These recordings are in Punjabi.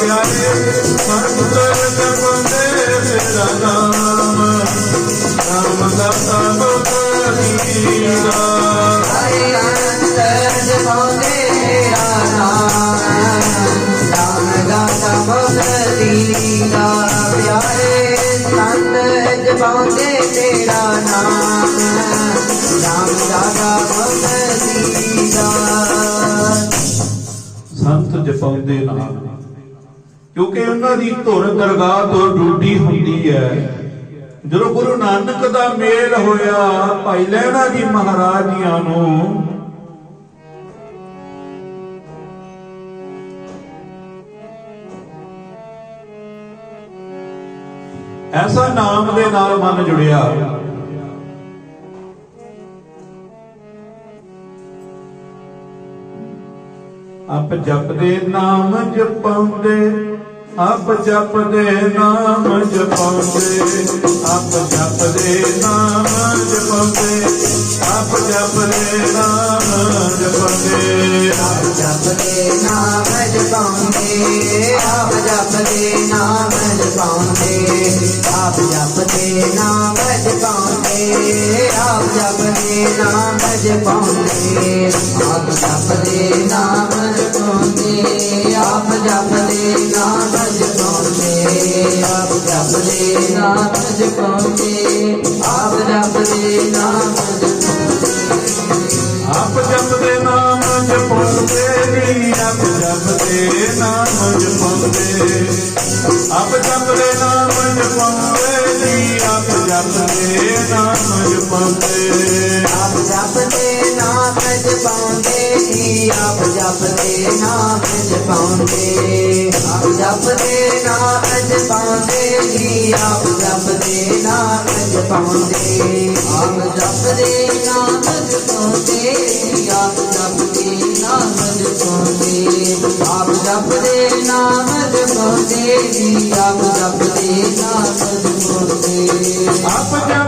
प्यारे मन कर दे मेरा ਸੰਤ ਜਪਾਉਂਦੇ ਕਿਉਂਕਿ ਉਹਨਾਂ ਦੀ ਧੁਰ ਦਰਗਾਹ ਤੋਂ ਡੂਡੀ ਹੁੰਦੀ ਹੈ। ਜਦੋਂ ਗੁਰੂ ਨਾਨਕ ਦਾ ਮੇਲ ਹੋਇਆ, ਭਾਈ ਲਹਿਣਾ ਜੀ ਮਹਾਰਾਜ ਜੀਆਂ ਨੂੰ ਐਸਾ ਨਾਮ ਦੇ ਨਾਲ ਮਨ ਜੁੜਿਆ। ਆਪ ਜਪਦੇ ਨਾਮ ਜਪਾਉਂਦੇ, ਆਪ ਜਪਦੇ ਨਾਮ ਜਪਾਉਂਦੇ, ਆਪ ਜਪਦੇ ਨਾਮ ਜਪਾਉਂਦੇ, ਆਪ ਜਪਦੇ ਨਾਮ ਜਪਾਉਂਦੇ। ਆਪ ਜਪਦੇ ਨਾਮ ਜਪਾਉਂਦੇ, ਆਪ ਜਪਦੇ ਨਾਮ ਜਪਾਉਂਦੇ, ਆਪ ਜਪਦੇ ਨਾਮ ਜਪਾਉਂਦੇ, ਆਪ ਦੇ ਨਾਮ ਜਪਾਉਂਦੇ ਆਪ ਜਪ ਦੇ ਨਾਮ ਰਖਾਉਂਦੇ ਆਪ ਜਪ ਦੇ ਨਾਮ ਜਪਾਉਂਦੇ ਆਪ ਜਪ ਦੇ ਨਾਮ ਜਪਾਉਂਦੇ ਆਪ ਜਪ ਦੇ ਨਾਮ ਆਪ ਜਪ ਦੇ ਨਾਮ ਜਪਾਉਂਦੇ ਜੀ ਆਪ ਜਪ ਦੇ ਨਾਮ ਜਪਾਉਂਦੇ ਆਪ ਜਪ ਦੇ ਨਾਮ ਜਪਾਉਂਦੇ ਜੀ ਆਪ ਜਪ ਦੇ ਨਾਮ ਜਪਾਉਂਦੇ ਜਪਦੇ ਨਾਮ ਜਪੋ ਤੇਰੀਆ ਜਪਦੇ ਨਾਮ ਜਪੋ ਤੇ ਆਪ ਜਪਦੇ ਨਾਮ ਜਪੋ ਤੇਰੀਆ ਆਪ ਜਪਦੇ ਨਾਮ ਜਪੋ ਤੇ ਆਪ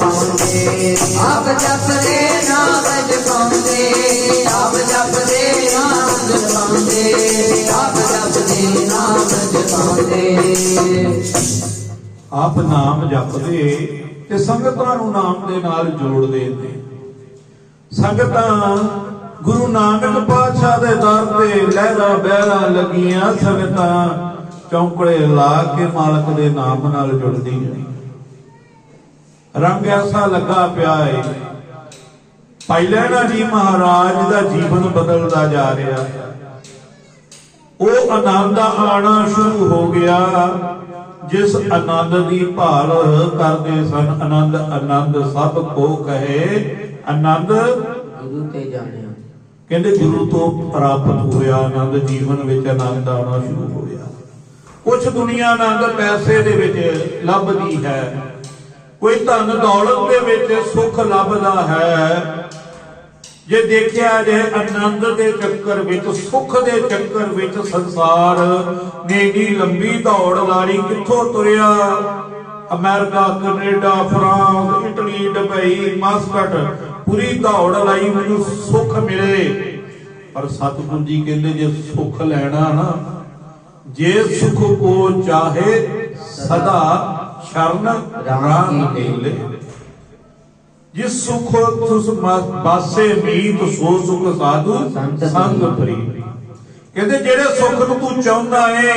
ਨਾਮ ਆਪ ਜਪਦੇ, ਨਾਮ ਜਪਾਉਂਦੇ। ਆਪ ਜਪਦੇ, ਨਾਮ ਜਪਾਉਂਦੇ। ਆਪ ਜਪਦੇ, ਨਾਮ ਜਪਾਉਂਦੇ। ਆਪ ਨਾਮ ਜਪਦੇ ਤੇ ਸੰਗਤਾਂ ਨੂੰ ਨਾਮ ਦੇ ਨਾਲ ਜੋੜਦੇ ਨੇ ਸੰਗਤਾਂ ਗੁਰੂ ਨਾਨਕ ਪਾਤਸ਼ਾਹ ਦੇ ਦਰ ਤੇ ਲਹਿਰਾ ਬਹਿਰਾ ਲੱਗੀਆਂ ਸੰਗਤਾਂ ਚੌਂਕੜੇ ਲਾ ਕੇ ਮਾਲਕ ਦੇ ਨਾਮ ਨਾਲ ਜੁੜਦੀਆਂ। ਹੈ ਰੰਗ ਐਸਾ ਲੱਗਾ ਪਿਆ ਏ। ਭਾਈ ਲਹਿਣਾ ਜੀ ਮਹਾਰਾਜ ਦਾ ਜੀਵਨ ਬਦਲਦਾ ਜਾ ਰਿਹਾ। ਉਹ ਆਨੰਦ ਆਣਾ ਸ਼ੁਰੂ ਹੋ ਗਿਆ। ਜਿਸ ਆਨੰਦ ਦੀ ਭਾਲ ਕਰਦੇ ਸਨ ਆਨੰਦ ਆਨੰਦ ਸਭ ਕੋ ਕਹੇ ਆਨੰਦ। ਗੁਰੂ ਤੇ ਜਾਣਿਆ। ਕਹਿੰਦੇ ਗੁਰੂ ਤੋਂ ਪ੍ਰਾਪਤ ਹੋਇਆ ਆਨੰਦ ਜੀਵਨ ਵਿੱਚ ਆਨੰਦ ਆਉਣਾ ਸ਼ੁਰੂ ਹੋਇਆ। ਕੁਝ ਦੁਨੀਆ ਆਨੰਦ ਪੈਸੇ ਦੇ ਵਿੱਚ ਲੱਭਦੀ ਹੈ। ਕੋਈ ਧਨ ਦੌਲਤ ਦੇ ਵਿੱਚ ਸੁੱਖ ਲੱਭਦਾ ਹੈ। ਜੇ ਦੇਖਿਆ ਜੇ ਆਨੰਦ ਦੇ ਚੱਕਰ ਵਿੱਚ, ਸੁੱਖ ਦੇ ਚੱਕਰ ਵਿੱਚ ਸੰਸਾਰ ਦੀ ਲੰਬੀ ਦੌੜ ਲਾੜੀ, ਕਿੱਥੋਂ ਤੁਰਿਆ? America, Canada, France, Italy, Dubai, Muscat, ਪੂਰੀ ਦੌੜ ਲਾਈ ਮੈਨੂੰ ਸੁੱਖ ਮਿਲੇ। ਪਰ ਸਤਿਗੁਰੂ ਜੀ ਕਹਿੰਦੇ, ਜੇ ਸੁੱਖ ਲੈਣਾ ਨਾ, ਜੇ ਸੁੱਖ ਕੋ ਚਾਹੇ ਸਦਾ ਸ਼ਰਨ ਰਾਮ ਨੀਲੇ ਜਿਸ ਸੁਖ ਤੁਸ ਬਾਸੇ ਮੀਤ ਸੋ ਸੁਖ ਸਾਧੂ ਸੰਗ ਪ੍ਰੀ ਕਹਿੰਦੇ ਜਿਹੜੇ ਸੁਖ ਨੂੰ ਤੂੰ ਚਾਹੁੰਦਾ ਏ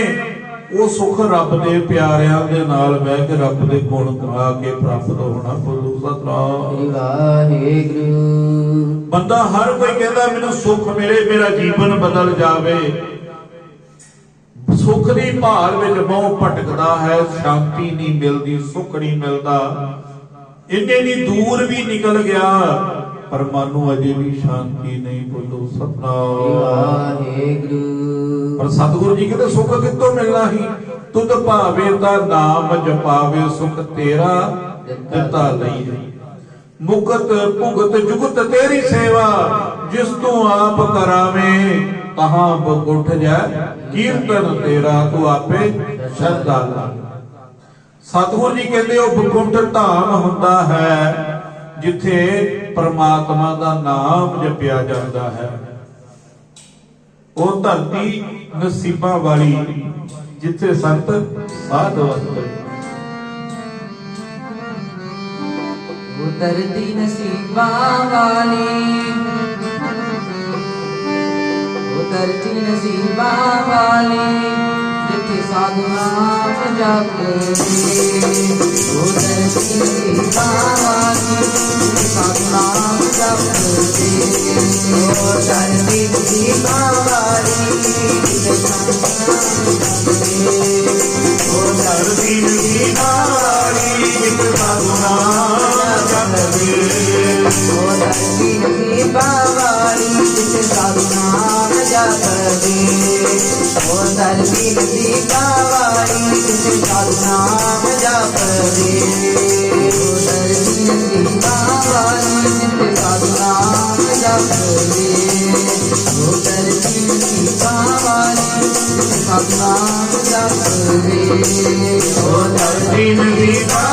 ਉਹ ਸੁਖ ਰੱਬ ਦੇ ਪਿਆਰਿਆਂ ਦੇ ਨਾਲ ਬਹਿ ਕੇ ਰੱਬ ਦੇ ਗੁਣ ਗਾ ਕੇ ਪ੍ਰਾਪਤ ਹੋਣਾ ਬੋਲੋ ਸਤਨਾਮ। ਵਾਹਿਗੁਰੂ। ਬੰਦਾ ਹਰ ਕੋਈ ਕਹਿੰਦਾ ਮੈਨੂੰ ਸੁੱਖ ਮਿਲੇ ਮੇਰਾ ਜੀਵਨ ਬਦਲ ਜਾਵੇ। ਸੁੱਖ ਦੀ ਭਾਲ ਵਿੱਚ ਬਹੁ ਭਟਕਦਾ ਹੈ ਸ਼ਾਂਤੀ ਨਹੀਂ ਮਿਲਦੀ ਸੁੱਖ ਨਹੀਂ ਮਿਲਦਾ। ਇੰਨੇ ਨਹੀਂ ਦੂਰ ਵੀ ਨਿਕਲ ਗਿਆ ਪਰ ਮਨ ਨੂੰ ਅਜੇ ਵੀ ਸ਼ਾਂਤੀ ਨਹੀਂ ਬੋਲੋ ਸਤਨਾਮ। ਵਾਹਿਗੁਰੂ। ਪਰ ਸਤਿਗੁਰੂ ਜੀ ਕਹਿੰਦੇ ਸੁੱਖ ਕਿੱਥੋਂ ਮਿਲਣਾ ਹੀ ਤੁਧ ਭਾਵੇ ਤਾਂ ਨਾਮ ਜਪਾਵੇ ਸੁਖ ਤੇਰਾ ਦਿੱਤਾ ਲਈ ਮੁਕਤ ਭੁਗਤ ਜੁਗਤ ਤੇਰੀ ਸੇਵਾ ਜਿਸ ਤੂੰ ਆਪ ਕਰਾਵੇਂ ਤਹਾਂ ਬੁੱਠ ਜਾ ਕੀਰਤਨ ਤੇਰਾ ਤੂੰ ਆਪੇ ਸ਼ਰਧਾ ਲਾ। ਸਤਿਗੁਰੂ ਜੀ ਕਹਿੰਦੇ, ਉਹ ਬੁੱਢ ਧਾਮ ਹੁੰਦਾ ਹੈ, ਜਿੱਥੇ ਪ੍ਰਮਾਤਮਾ ਦਾ ਨਾਮ ਜਪਿਆ ਜਾਂਦਾ ਹੈ। ਉਹ ਧਰਤੀ ਨਸੀਬਾਂ ਵਾਲੀ, ਜਿੱਥੇ ਸੰਤ ਸਾਧ ਵਸਦੇ ਉਤਰਦੀ ਨਸੀਬਾਂ ਨਸੀਬਾਂ ਵਾਲੀ करती नसीबा वाली जिथे साधना जप वो करती नसीबा वाली साधना जप वो करती नसीबा वाली जिथे साधना जप Oh, that's been a big part.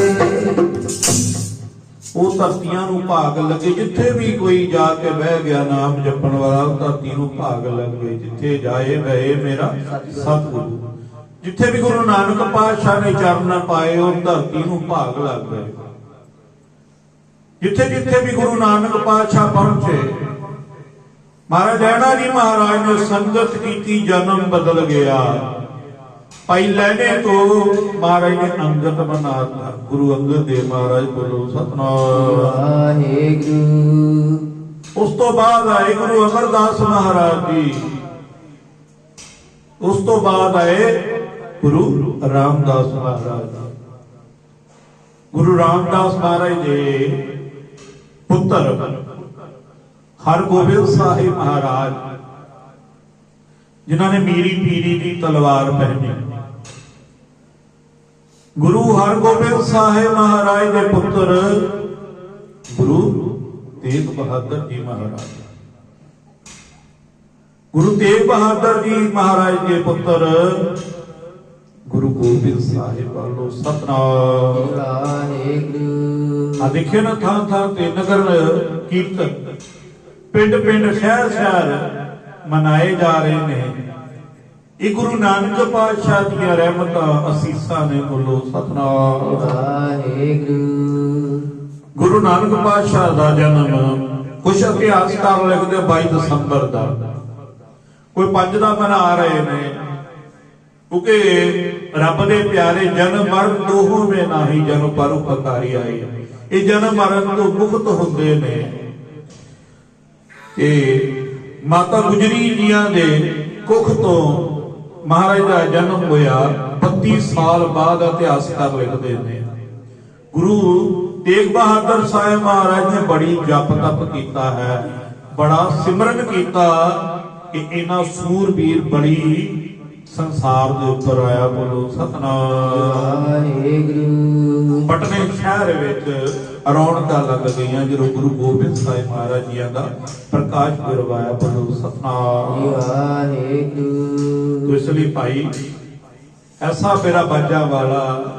ਉਹ ਧਰਤੀਆਂ ਨੂੰ ਭਾਗ ਲੱਗੇ, ਜਿੱਥੇ ਵੀ ਕੋਈ ਜਾ ਕੇ ਬਹਿ ਗਿਆ, ਨਾਮ ਜਪਣ ਵਾਲਾ, ਉਹ ਧਰਤੀ ਨੂੰ ਭਾਗ ਲੱਗੇ, ਜਿੱਥੇ ਜਾਏ ਬਹਿ ਮੇਰਾ ਸਤਿਗੁਰੂ। ਜਿੱਥੇ ਵੀ ਗੁਰੂ ਨਾਨਕ ਪਾਤਸ਼ਾਹ ਨੇ ਚਰਨ ਪਾਏ, ਉਹ ਧਰਤੀ ਨੂੰ ਭਾਗ ਲੱਗ ਗਏ। ਜਿੱਥੇ ਜਿੱਥੇ ਵੀ ਗੁਰੂ ਨਾਨਕ ਪਾਤਸ਼ਾਹ ਪਹੁੰਚੇ, ਮਹਾਰਾਜ ਲੈਣਾ ਜੀ ਮਹਾਰਾਜ ਨੇ ਸੰਗਤ ਕੀਤੀ, ਜਨਮ ਬਦਲ ਗਿਆ। ਭਾਈ ਲੈਣੇ ਤੋਂ ਮਹਾਰਾਜ ਨੇ ਅੰਗਤ ਬਣਾਤਾ ਗੁਰੂ ਅੰਗਦ ਦੇਵ ਮਹਾਰਾਜ ਬੋਲੋ ਸਤਨਾਮ। ਵਾਹਿਗੁਰੂ। ਉਸ ਤੋਂ ਬਾਅਦ ਆਏ ਗੁਰੂ ਅਮਰਦਾਸ ਮਹਾਰਾਜ ਜੀ। ਉਸ ਤੋਂ ਬਾਅਦ ਆਏ ਗੁਰੂ ਰਾਮਦਾਸ ਮਹਾਰਾਜ ਗੁਰੂ ਰਾਮਦਾਸ ਮਹਾਰਾਜ ਦੇ ਪੁੱਤਰ ਹਰਗੋਬਿੰਦ ਸਾਹਿਬ ਮਹਾਰਾਜ ਜਿਨ੍ਹਾਂ ਨੇ ਮੀਰੀ ਪੀਰੀ ਦੀ ਤਲਵਾਰ ਪਹਿਨੀ। ਗੁਰੂ ਹਰਗੋਬਿੰਦ ਸਾਹਿਬ ਮਹਾਰਾਜ ਦੇ ਪੁੱਤਰ ਗੁਰੂ ਤੇਗ ਬਹਾਦਰ ਜੀ ਮਹਾਰਾਜ। ਗੁਰੂ ਤੇਗ ਬਹਾਦਰ ਜੀ ਮਹਾਰਾਜ ਦੇ ਪੁੱਤਰ ਗੁਰੂ ਗੋਬਿੰਦ ਸਾਹਿਬ ਵੱਲੋਂ ਸਤਨਾਮ। ਵਾਹਿਗੁਰੂ। ਆ ਦੇਖਿਓ ਨਾ ਥਾਂ ਥਾਂ ਤੇ ਨਗਰ ਕੀਰਤਨ। ਪਿੰਡ ਪਿੰਡ ਸ਼ਹਿਰ ਸ਼ਹਿਰ ਮਨਾਏ ਜਾ ਰਹੇ ਨੇ। ਇਹ ਗੁਰੂ ਨਾਨਕ ਪਾਤਸ਼ਾਹ ਦੀਆਂ ਰਹਿਮਤਾਂ ਅਸੀਸਾਂ ਨੇ ਬੋਲੋ ਸਤਨਾਮ। ਵਾਹਿਗੁਰੂ। ਗੁਰੂ ਨਾਨਕ ਪਾਤਸ਼ਾਹ ਦਾ ਜਨਮ ਕੁਝ ਇਤਿਹਾਸਕਾਰ ਲਿਖਦੇ 22 ਦਸੰਬਰ ਦਾ। ਕੋਈ ਪੰਜ ਦਾ ਮਨਾ ਰਹੇ ਨੇ ਕਿਉਂਕਿ ਰੱਬ ਦੇ ਪਿਆਰੇ ਜਨਮ ਮਰਨ ਦੋਹੋਂ ਮੇ ਨਾਹੀ ਜਨ ਪਰ ਉਪਕਾਰੀ ਆਏ ਇਹ ਜਨਮ ਮਰਨ ਤੋਂ ਮੁਕਤ ਹੁੰਦੇ ਨੇ। ਕਿ ਮਾਤਾ ਗੁਜਰੀ ਜੀਆਂ ਦੇ ਕੁੱਖ ਤੋਂ ਮਹਾਰਾਜ ਦਾ ਜਨਮ ਹੋਇਆ 32 ਸਾਲ ਬਾਅਦ ਇਤਿਹਾਸਕਾਰ ਲਿਖਦੇ ਨੇ। ਗੁਰੂ ਤੇਗ ਬਹਾਦਰ ਸਾਹਿਬ ਮਹਾਰਾਜ ਨੇ ਬੜੀ ਜਪ ਤਪ ਕੀਤਾ ਹੈ। ਬੜਾ ਸਿਮਰਨ ਕੀਤਾ ਕਿ ਇਹਨਾਂ ਸੂਰਬੀਰ ਬੜੀ ਸੰਸਾਰ ਦੇ ਉੱਪਰ ਆਇਆ ਬੋਲੋ ਸਤਨਾਮ। ਵਾਹਿਗੁਰੂ। ਪਟਨੇ ਸ਼ਹਿਰ ਵਿੱਚ ਰੌਣਕਾਂ ਲੱਗ ਗਈਆਂ ਜਦੋਂ ਗੁਰੂ ਗੋਬਿੰਦ ਸਾਹਿਬ ਮਹਾਰਾਜ ਜੀਆਂ ਦਾ ਪ੍ਰਕਾਸ਼ ਪੁਰਬ ਆਇਆ ਬੋਲੋ ਸਤਨਾਮ। ਵਾਹਿਗੁਰੂ। ਇਸ ਲਈ ਭਾਈ ਐਸਾ ਮੇਰਾ ਬਾਜਾ ਵਾਲਾ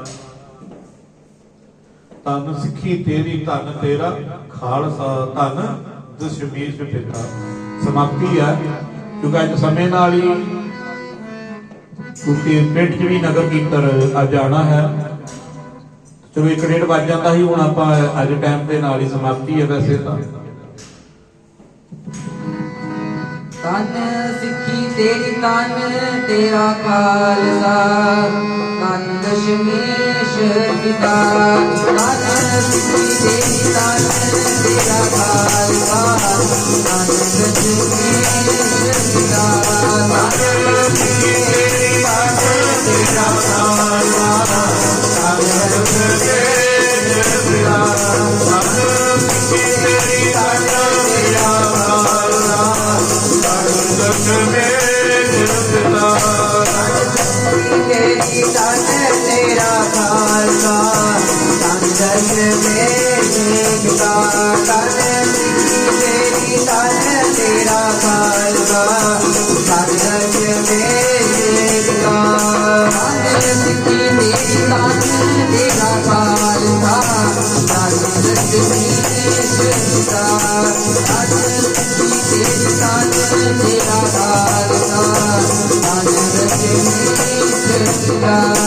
ਤਨ ਸਿੱਖੀ ਤੇਰੀ ਤਨ ਤੇਰਾ ਖਾਲਸਾ ਤਨ ਦਸ਼ਮੇਸ਼ ਪਿਤਾ ਸਮਾਪਤੀ ਹੈ ਕਿਉਂਕਿ ਅੱਜ ਸਮੇਂ ਨਾਲ ਹੀ ਕਿਉਂਕਿ ਪਿੰਡ 'ਚ ਵੀ ਨਗਰ ਕੀਰਤਨ ਅੱਜ ਆਣਾ ਹੈ। ਚਲੋ ਇੱਕ ਡੇਢ ਵੱਜ ਜਾਂਦਾ ਸੀ, ਹੁਣ ਆਪਾਂ ਅੱਜ ਟਾਈਮ ਦੇ ਨਾਲ ਹੀ ਸਮਾਪਤੀ ਹੈ ਵੈਸੇ ਤਾਂ। ਤਨ ਸਿੱਖੀ ਤੇਰੀ ਤਨ ਤੇਰਾ ਖਾਲਸਾ। ਤਨ ਦਸ਼ਮੇਸ਼ ਪਿਤਾ। ਤਨ ਸਿੱਖੀ ਤੇਰੀ ਤਨ ਤੇਰਾ ਖਾਲਸਾ। ਤਨ ਦਸ਼ਮੇਸ਼ ਪਿਤਾ ਤਨ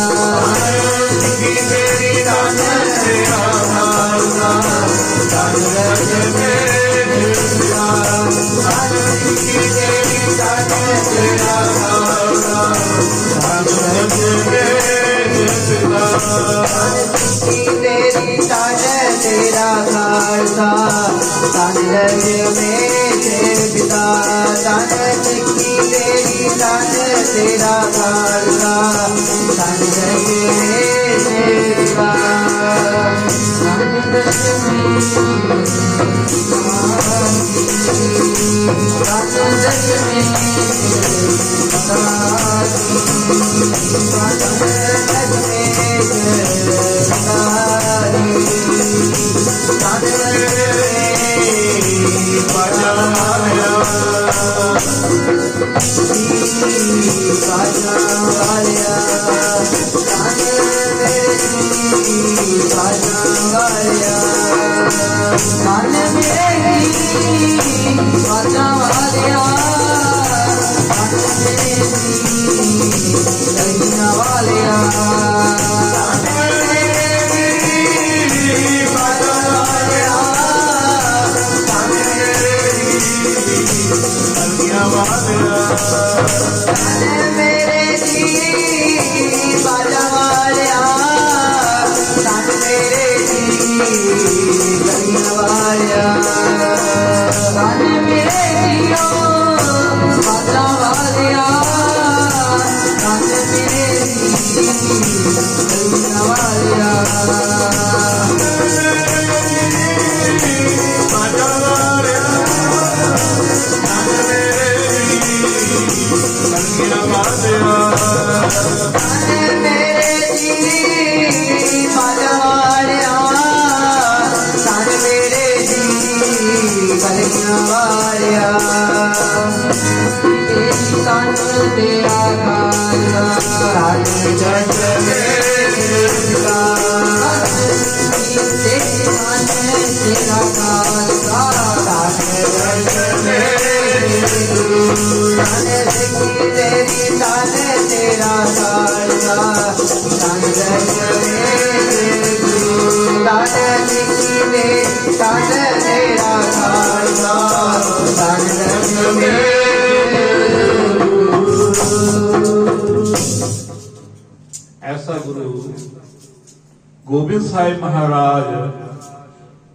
ਗੋਬਿੰਦ ਸਾਹਿਬ ਮਹਾਰਾਜ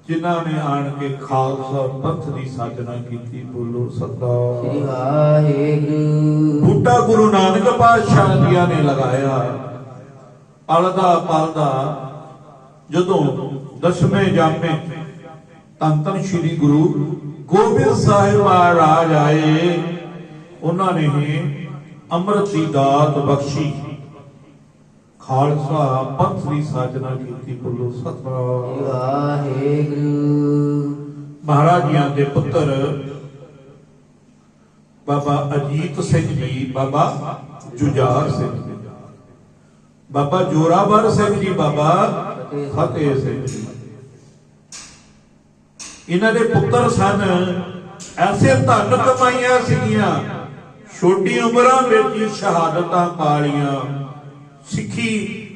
ਜਿਨ੍ਹਾਂ ਨੇ ਆਣ ਕੇ ਖਾਲਸਾ ਪੰਥ ਦੀ ਸਾਜਨਾ ਕੀਤੀ ਬੋਲੋ ਸਤਿ ਸ੍ਰੀ ਵਾਹਿਗੁਰੂ। ਬੂਟਾ ਗੁਰੂ ਨਾਨਕ ਪਾਤਸ਼ਾਹ ਜੀਆਂ ਨੇ ਲਗਾਇਆ। ਪਲਦਾ ਪਲਦਾ ਜਦੋਂ ਦਸਵੇਂ ਜਾਮੇ ਤਨ ਤਨ ਸ੍ਰੀ ਗੁਰੂ ਗੋਬਿੰਦ ਸਾਹਿਬ ਮਹਾਰਾਜ ਆਏ ਉਹਨਾਂ ਨੇ ਅੰਮ੍ਰਿਤ ਦੀ ਦਾਤ ਬਖਸ਼ੀ। ਖਾਲਸਾ ਪੰਥ ਦੀ ਸਾਜਨਾ ਕੀਤੀ ਬੋਲੋ ਸ੍ਰੀ ਸਤਿ ਵਾਹਿਗੁਰੂ। ਮਹਾਰਾਜ ਜੀਆਂ ਦੇ ਪੁੱਤਰ ਬਾਬਾ ਅਜੀਤ ਸਿੰਘ ਜੀ ਬਾਬਾ ਜੁਝਾਰ ਸਿੰਘ ਬਾਬਾ ਜੋਰਾਵਰ ਸਿੰਘ ਜੀ ਬਾਬਾ ਫਤਿਹ ਸਿੰਘ ਜੀ। ਇਹਨਾਂ ਦੇ ਪੁੱਤਰ ਸਨ। ਐਸੇ ਧਨ ਕਮਾਈਆਂ ਸੀਗੀਆਂ। ਛੋਟੀ ਉਮਰਾਂ ਵਿੱਚ ਹੀ ਸ਼ਹਾਦਤਾਂ ਪਾਲੀਆਂ ਸਿੱਖੀ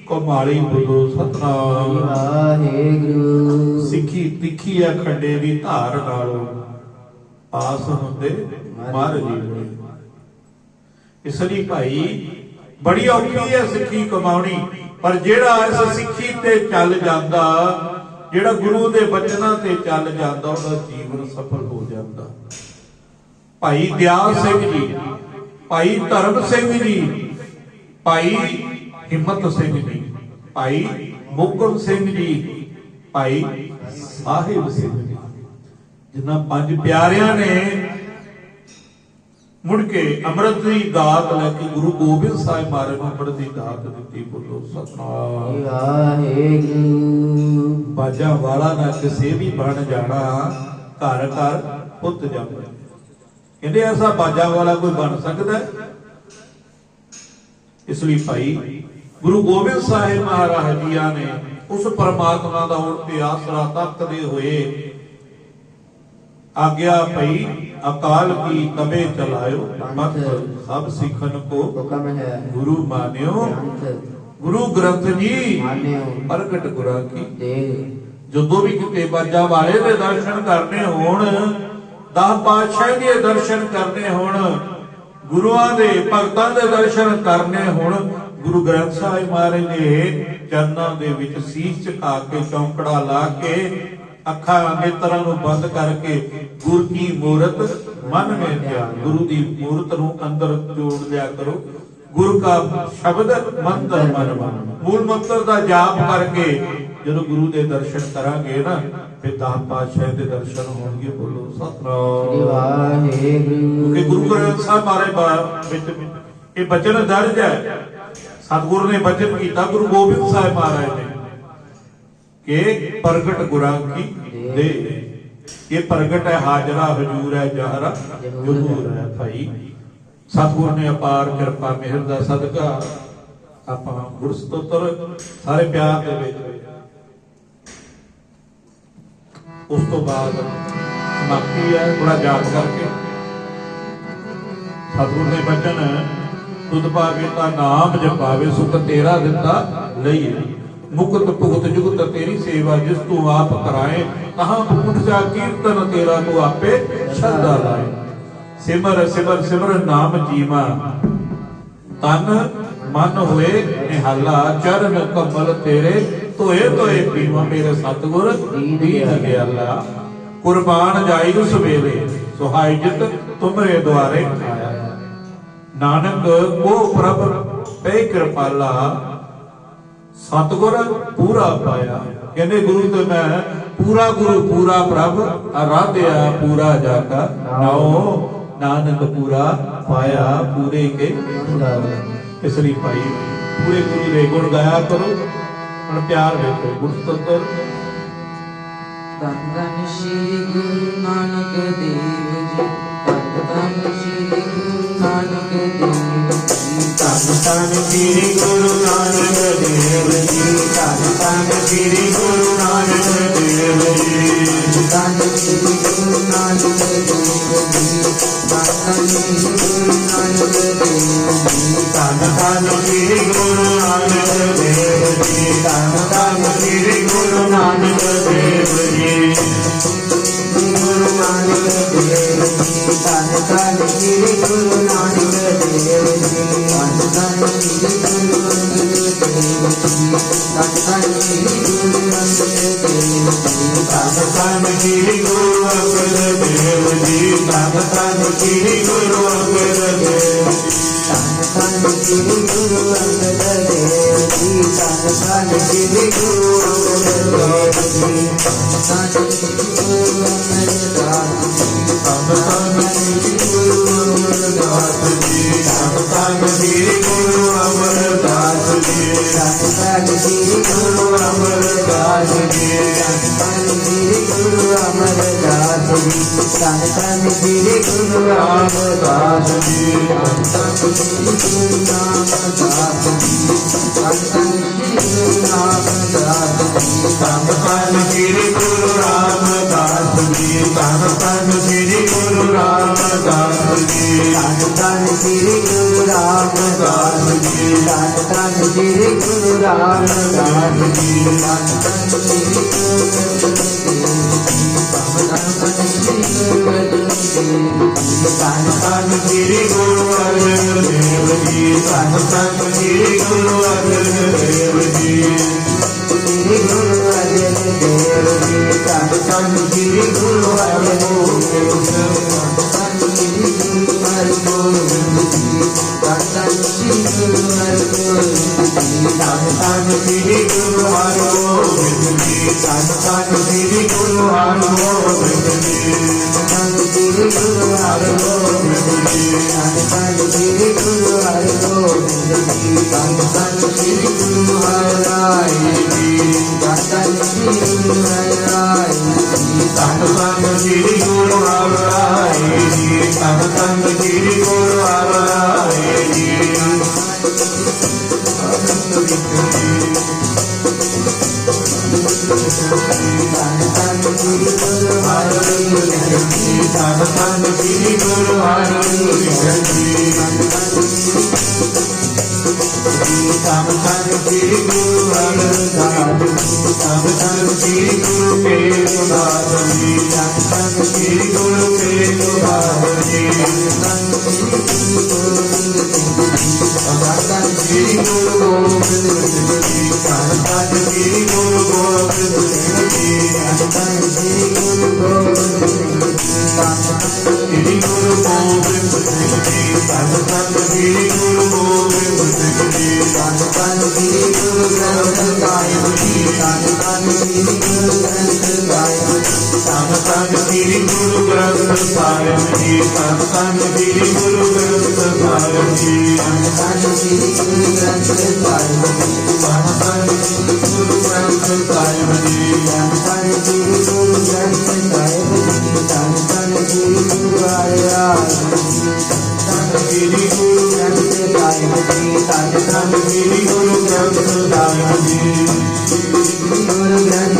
ਕਮਾਲੀ ਬੋਲੋ ਸਤਨਾਮ। ਵਾਹਿਗੁਰੂ। ਸਿੱਖੀ ਤਿੱਖੀ ਆ ਖੰਡੇ ਦੀ ਧਾਰ ਨਾਲੋਂ ਪਾਸ ਹੁੰਦੇ ਮਰ ਜੀ ਇਸ ਲਈ ਭਾਈ ਬੜੀ ਔਖੀ ਹੈ ਸਿੱਖੀ ਕਮਾਉਣੀ ਪਰ ਜਿਹੜਾ ਇਸ ਸਿੱਖੀ ਤੇ ਚੱਲ ਜਾਂਦਾ ਜਿਹੜਾ ਗੁਰੂ ਦੇ ਬਚਨਾਂ ਤੇ ਚੱਲ ਜਾਂਦਾ ਉਹਦਾ ਜੀਵਨ ਸਫਲ ਹੋ ਜਾਂਦਾ। ਭਾਈ ਦਿਆਲ ਸਿੰਘ ਜੀ ਭਾਈ ਧਰਮ ਸਿੰਘ ਜੀ ਭਾਈ ਹਿੰਮਤ ਸਿੰਘ ਜੀ ਭਾਈ ਮੁਕਮ ਸਿੰਘ ਜੀ ਭਾਈ ਸਾਹਿਬ ਸਿੰਘ ਜੀ ਜਿਨ੍ਹਾਂ ਪੰਜ ਪਿਆਰਿਆਂ ਨੇ ਮੁੜ ਕੇ ਅੰਮ੍ਰਿਤ ਦੀ ਦਾਤ ਲੈ ਕੇ ਗੁਰੂ ਗੋਬਿੰਦ ਸਾਹਿਬ ਮਹਾਰਾਜ ਨੂੰ ਅੰਮ੍ਰਿਤ ਦੀ ਦਾਤ ਦਿੱਤੀ ਬੋਲੋ ਸਤਨਾਮ। ਵਾਹਿਗੁਰੂ। ਬਾਜਾ ਵਾਲਾ ਨਾ ਕਿਸੇ ਵੀ ਬਣ ਜਾਣਾ ਘਰ ਘਰ ਪੁੱਤ ਜੰਮ ਕਹਿੰਦੇ ਐਸਾ ਬਾਜਾ ਵਾਲਾ ਕੋਈ ਬਣ ਸਕਦਾ? ਇਸ ਲਈ ਭਾਈ ਗੁਰੂ ਗੋਬਿੰਦ ਸਾਹਿਬ ਮਹਾਰਾਜ ਜੀਆਂ ਨੇ ਉਸ ਪਰਮਾਤਮਾ ਦਾ ਹੁਣ ਤੇ ਤੱਕਦੇ ਹੋਏ ਆਗਿਆ ਭਈ ਅਕਾਲ ਕੀ ਤਬੇ ਚਲਾਇਓ ਮਤ ਸਭ ਸਿੱਖਨ ਕੋ ਹੁਕਮ ਹੈ ਗੁਰੂ ਮਾਨਿਓ। ਗੁਰੂ ਗ੍ਰੰਥ ਜੀ, ਪ੍ਰਗਟ ਗੁਰਾਂ ਕੀ। ਦੇ ਜਦੋਂ ਵੀ ਕਿਤੇ ਬਾਜਾ ਵਾਲੇ ਦੇ ਦਰਸ਼ਨ ਕਰਨੇ ਹੋਣ, ਦਸ ਪਾਤਸ਼ਾਹ ਦੇ ਦਰਸ਼ਨ ਕਰਨੇ ਹੋਣ, ਗੁਰੂਆਂ ਦੇ ਭਗਤਾਂ ਦੇ ਦਰਸ਼ਨ ਕਰਨੇ ਹੋਣ ਗੁਰੂ ਗ੍ਰੰਥ ਸਾਹਿਬ ਮਹਾਰਾਜ ਦੇ ਚਰਨਾਂ ਦੇ ਵਿੱਚ ਸੀਸ ਝੁਕਾ ਕੇ ਚੌਂਕੜਾ ਲਾ ਕੇ ਅੱਖਾਂ ਨੇਤਰਾਂ ਨੂੰ ਬੰਦ ਕਰਕੇ ਗੁਰ ਕੀ ਮੂਰਤ ਮਨ ਵਿੱਚ ਧਿਆਨ ਗੁਰੂ ਦੀ ਮੂਰਤ ਨੂੰ ਅੰਦਰ ਜੋੜ ਲਿਆ ਕਰੋ। ਗੁਰੂ ਕਾ ਸ਼ਬਦ ਮੰਤਰ ਮਨ ਮਨ ਮੂਲ ਮੰਤਰ ਦਾ ਜਾਪ ਕਰਕੇ ਜਦੋਂ ਗੁਰੂ ਦੇ ਦਰਸ਼ਨ ਕਰਾਂਗੇ ਨਾ ਫਿਰ ਦਸ ਪਾਤਸ਼ਾਹ ਦੇ ਦਰਸ਼ਨ ਹੋਣਗੇ। ਬੋਲੋ ਸ੍ਰੀ ਸਤਨਾਮ ਵਾਹਿਗੁਰੂ ਗੁਰੂ ਗ੍ਰੰਥ ਸਾਹਿਬ ਮਾਰੇ ਵਿੱਚ ਇਹ ਬਚਨ ਦਰਜ ਹੈ। ਸਤਿਗੁਰੂ ਨੇ ਬਚਨ ਕੀਤਾ, ਗੁਰੂ ਗੋਬਿੰਦ ਸਾਹਿਬ ਮਹਾਰਾਜ ਨੇ, ਕਿ ਪ੍ਰਗਟ ਗੁਰਾਂ ਕੀ ਦੇ। ਇਹ ਪ੍ਰਗਟ ਹੈ, ਹਾਜ਼ਰਾ ਹਜੂਰ ਹੈ, ਜਹਰਾ ਜਹੂਰ ਹੈ ਭਾਈ। ਸਤਿਗੁਰ ਨੇ ਅਪਾਰ ਕਿਰਪਾ, ਮਿਹਰ ਦਾ ਸਦਕਾ ਆਪਾਂ ਗੁਰਸਤੋਤਰ ਸਾਰੇ ਪਿਆਰ ਦੇ ਵਿੱਚ। ਉਸ ਤੋਂ ਬਾਅਦ ਸਮਾਪਤੀ ਹੈ ਥੋੜਾ ਯਾਦ ਕਰਕੇ। ਸਤਿਗੁਰ ਨੇ ਬਚਨ ਤੁਧ ਭਾਗੇ ਤਾਂ ਨਾਮ ਜਪਾਵੇ ਸੁਖ ਤੇਰਾ ਦਿੱਤਾ ਲਈਏ ਮੁਕਤ ਭੁਗਤ ਜੁਗਤ ਤੇਰੀ ਸੇਵਾ ਜਿਸ ਤੂੰ ਆਪ ਕਰਾਏ, ਤਹਾਂ ਭੂਤ ਕੀਰਤਨ ਤੇਰਾ ਤੂੰ ਆਪੇ ਸ਼ਰਧਾ ਲਾਏ। ਸਿਮਰ ਸਿਮਰ ਸਿਮਰ ਨਾਮ ਜੀਵਾ ਤਨ, ਮਨ ਹੋਏ ਨਿਹਾਲਾ, ਚਰਨ ਕਮਲ ਤੇਰੇ, ਧੋਏ ਧੋਏ ਪੀਵਾ ਮੇਰੇ ਸਤਗੁਰ ਦੀਨ ਦਿਆਲਾ। ਕੁਰਬਾਨ ਜਾਈ ਉਸ ਵੇਲੇ ਸੁਹਾਇਜਤ ਤੁਮਰੇ ਦੁਆਰੇ। ਨਾਨਕ, ਉਹ ਪ੍ਰਭ ਪੈ ਕਿਰਪਾਲਾ। ਸਤਗੁਰ ਪੂਰਾ ਪਾਇਆ। ਕਹਿੰਦੇ ਗੁਰੂ ਤੇ ਮੈਂ, ਪੂਰਾ ਗੁਰੂ, ਪੂਰਾ ਪ੍ਰਭ, ਆਰਾਧਿਆ, ਪੂਰਾ ਜਾ ਕਾ ਨਾਉ, ਨਾਨਕ ਪੂਰਾ ਪਾਇਆ, ਪੂਰੇ ਕੇ ਇਸ ਲਈ ਭਾਈ, ਪੂਰੇ ਗੁਰੂ ਦੇ ਗੁਣ ਗਾਇਆ ਕਰੋ। ਹੁਣ ਪਿਆਰ ਵੇਖੋ ਗੁਰਤੰਤਰ ਧੰਨ ਧੰਨ ਸ਼੍ਰੀ ਗੁਰੂ ਨਾਨਕ ਦੇਵ ਜੀ। ਧੰਨ ਧੰਨ ਸ਼੍ਰੀ ਗੁਰੂ ਨਾਨਕ ਦੇਵ ਜੀ ਧੰਨ ਧੰਨ ਸ੍ਰੀ ਗੁਰੂ ਨਾਨਕ ਦੇਵ ਜੀ ਧੰਨ ਧੰਨ ਸ੍ਰੀ ਗੁਰੂ ਨਾਨਕ ਗੁਰੂ ਰਾਮਦਾਸ ਜੀ ਗੁਰੂ ਰਾਮਦਾਸ ਜੀ ਅੰਤਨ ਗੁਰੂ ਰਾਮਦਾਸ ਜੀ ਤਨ ਤਨ ਸ੍ਰੀ ਗੁਰੂ ਰਾਮਦਾਸ ਜੀ ਤਨ ਤਨ ਸ੍ਰੀ ਗੁਰੂ ਰਾਮਦਾਸ ਜੀ ਤਨ ਤਨ ਸ੍ਰੀ ਗੁਰੂ ਰਾਮਦਾਸ ਜੀ ਤਨ ਤਨ ਸ੍ਰੀ ਗੁਰੂ ਰਾਮਦਾਸ ਜੀ ਤਨ ਤਨ ਸ੍ਰੀ ਗੁਰੂ ਰਾਮਦਾਸ ਜੀ ਤਨ ਤਨ ਸ੍ਰੀ ਗੁਰੂ sang sang giri guru arjan dev ji sang sang giri guru arjan dev ji giri guru arjan dev ji sang sang giri guru arjan dev ji sang sang giri guru arjan dev ji sang sang giri guru arjan dev ji sang sang giri guru arjan dev ji sang sang giri guru arjan तेरे को Guru Guru Guru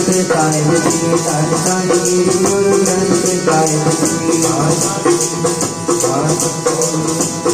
से पाए बिजली तार सानी गुरु रंग से पाए बिजली आज आज